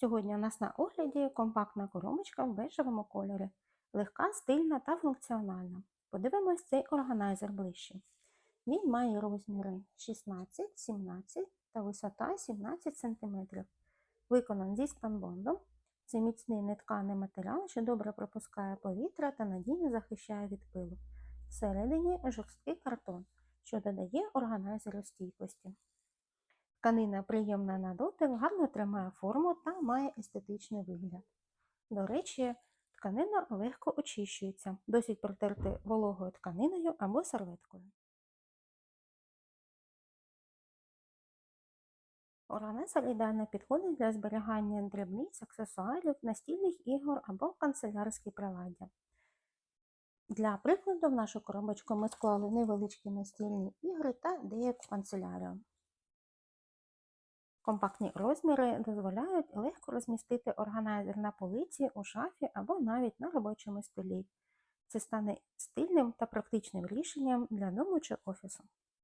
Сьогодні у нас на огляді компактна коробочка в бежевому кольорі, легка, стильна та функціональна. Подивимось цей органайзер ближче. Він має розміри 16, 17 та висота 17 см. Виконаний зі спанбондом. Це міцний нетканий матеріал, що добре пропускає повітря та надійно захищає від пилу. Всередині жорсткий картон, що додає органайзеру стійкості. Тканина приємна на дотик, гарно тримає форму та має естетичний вигляд. До речі, тканина легко очищується, досить протерти вологою тканиною або серветкою. Органайзер ідеально підходить для зберігання дрібниць, аксесуарів, настільних ігор або канцелярські приладдя. Для прикладу в нашу коробочку ми склали невеличкі настільні ігри та деяку канцелярію. Компактні розміри дозволяють легко розмістити органайзер на полиці, у шафі або навіть на робочому столі. Це стане стильним та практичним рішенням для дому чи офісу.